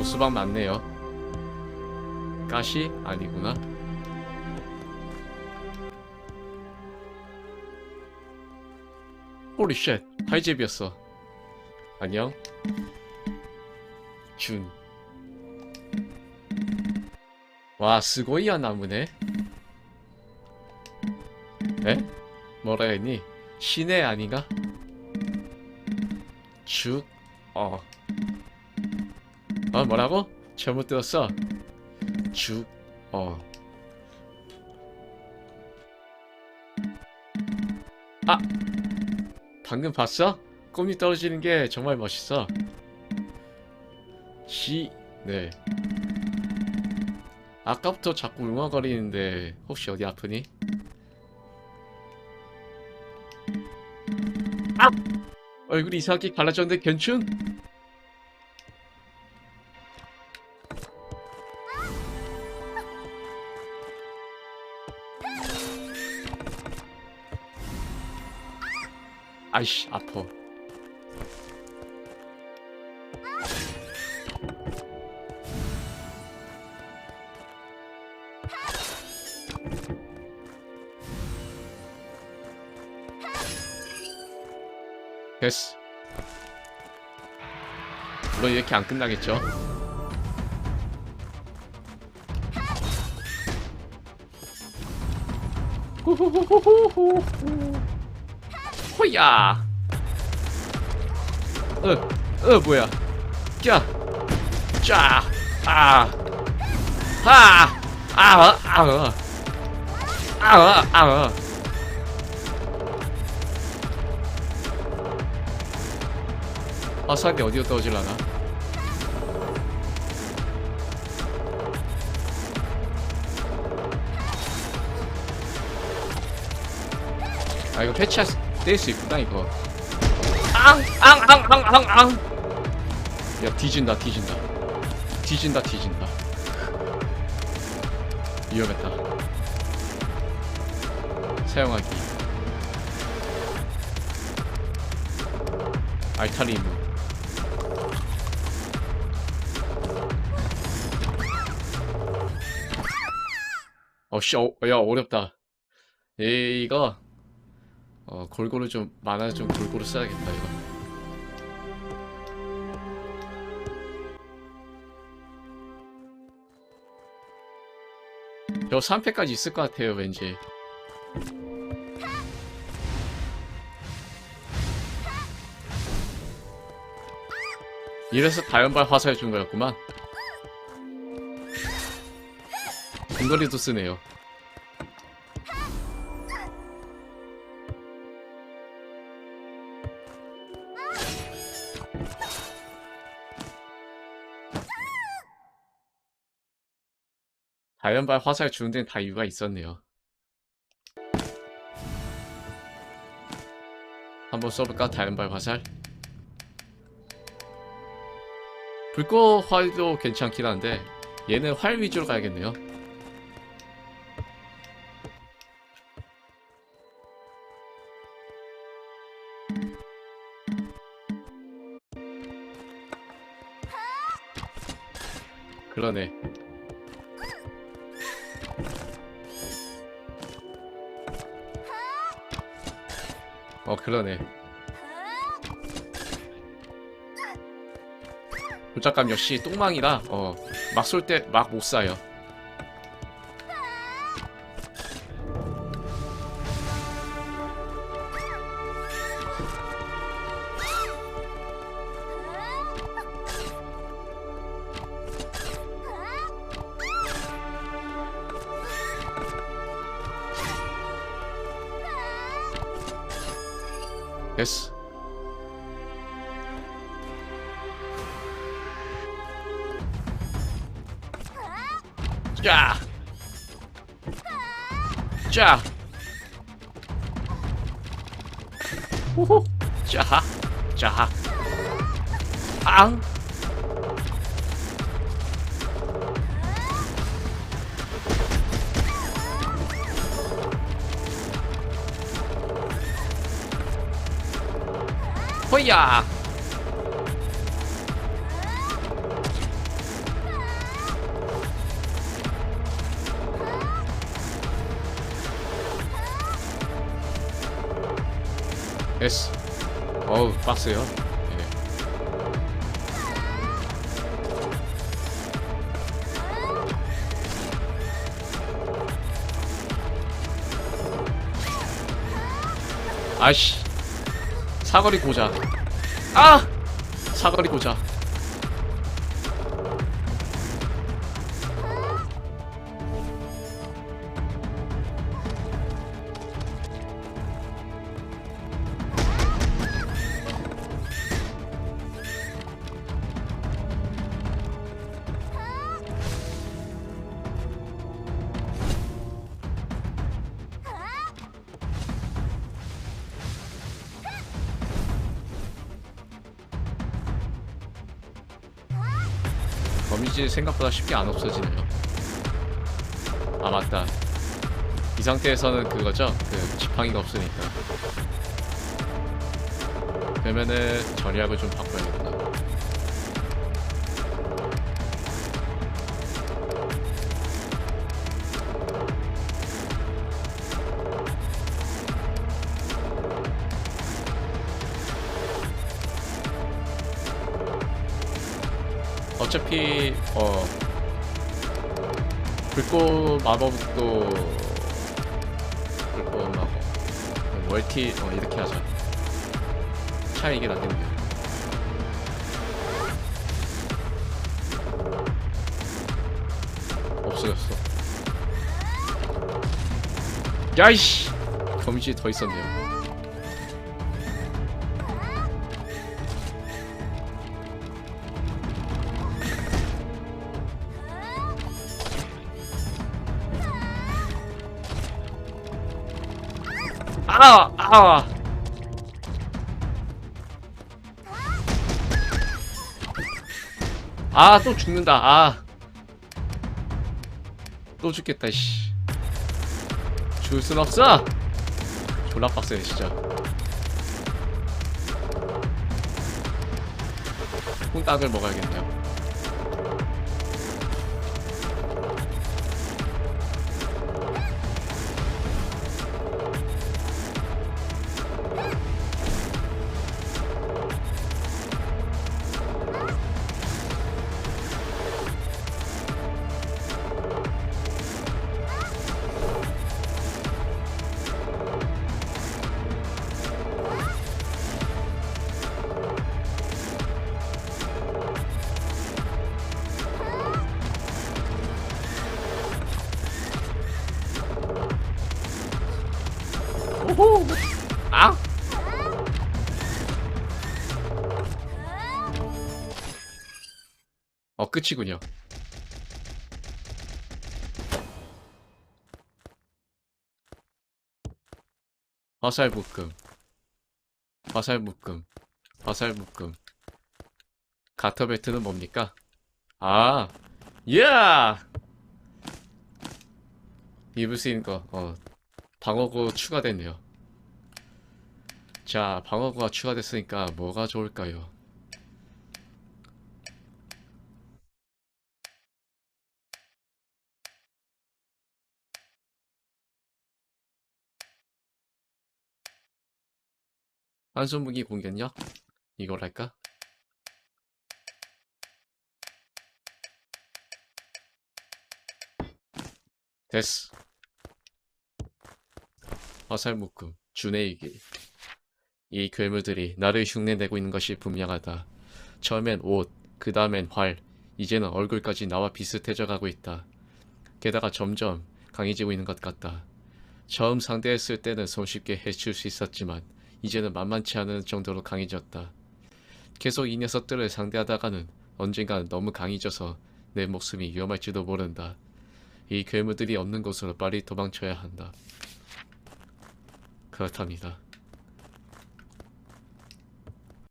보스방 맞네요. 가시 아니구나. 호리 쉣 하이잽이었어. 안녕. 준. 와 스고이야 나무네. 에? 뭐라 했니? 시내 아닌가? 죽. 어. 어 뭐라고? 잘못 들었어. 죽. 어. 아. 방금 봤어? 꼼이 떨어지는 게 정말 멋있어. 시. 네. 아까부터 자꾸 웅얼거리는데 혹시 어디 아프니? 아! 얼굴이 이상하게 갈라졌는데 괜춘? 아이씨 아파. 됐어. 물론 이렇게 안 끝나겠죠? 후후후후후후 호 야 어, 어 뭐야 짜, 짜, 아, 하, 아, 아, 아, 아, 아, 아. 화살이 어디로 떨어질라나? 아 이거 패치할 수 있구나 이거. 앙앙앙앙앙앙. 야 뒤진다 뒤진다. 뒤진다 뒤진다. 위험했다. 사용하기. 알타리 무 어씨 어, 야 어렵다. 에이, 이거 어 골고루 좀 만화 좀 골고루 써야겠다 이거. 저 3패까지 있을 것 같아요 왠지. 이래서 다연발 화살 준 거였구만. 근거리도 쓰네요 다연발 화살 주는 데는 다 이유가 있었네요. 한번 써볼까? 다연발 화살? 불꽃 활도 괜찮긴 한데 얘는 활 위주로 가야겠네요. 그러네. 어 그러네. 도착감 역시 똥망이라 어 막 쏠 때 막 못 쏴요 됐어 자! 자! 호호! 자! 자! 앙! 뭐야? 됐어 어우 빡세요. 예. 아씨. 사거리 고자. 아! 사거리 고자. 거미줄 생각보다 쉽게 안 없어지네요. 아 맞다. 이 상태에서는 그거죠? 그 지팡이가 없으니까. 그러면은 전략을 좀 바꿔야겠다. 어차피 어. 불꽃 마법도 불꽃 마법 멀티 어 이렇게 하자. 차라리 이게 낫겠네요 없어졌어. 야이씨! 거미줄이 더 있었네요 아! 아! 아, 또 죽는다. 아. 또 죽겠다, 씨. 죽을 순 없어! 졸라 빡세네, 진짜. 콩딱을 먹어야겠네요. 어, 끝이군요. 화살 묶음. 화살 묶음. 화살 묶음. 가터 벨트는 뭡니까? 아! 예! 입을 수 있는 거, 어, 방어구 추가됐네요. 자, 방어구가 추가됐으니까 뭐가 좋을까요? 한손무기 공격력? 이걸 할까? 됐어. 화살 묶음, 주내이기. 이 괴물들이 나를 흉내내고 있는 것이 분명하다. 처음엔 옷, 그 다음엔 활, 이제는 얼굴까지 나와 비슷해져 가고 있다. 게다가 점점 강해지고 있는 것 같다. 처음 상대했을 때는 손쉽게 해칠 수 있었지만 이제는 만만치 않은 정도로 강해졌다. 계속 이 녀석들을 상대하다가는 언젠가 너무 강해져서 내 목숨이 위험할지도 모른다. 이 괴물들이 없는 곳으로 빨리 도망쳐야 한다. 그렇답니다.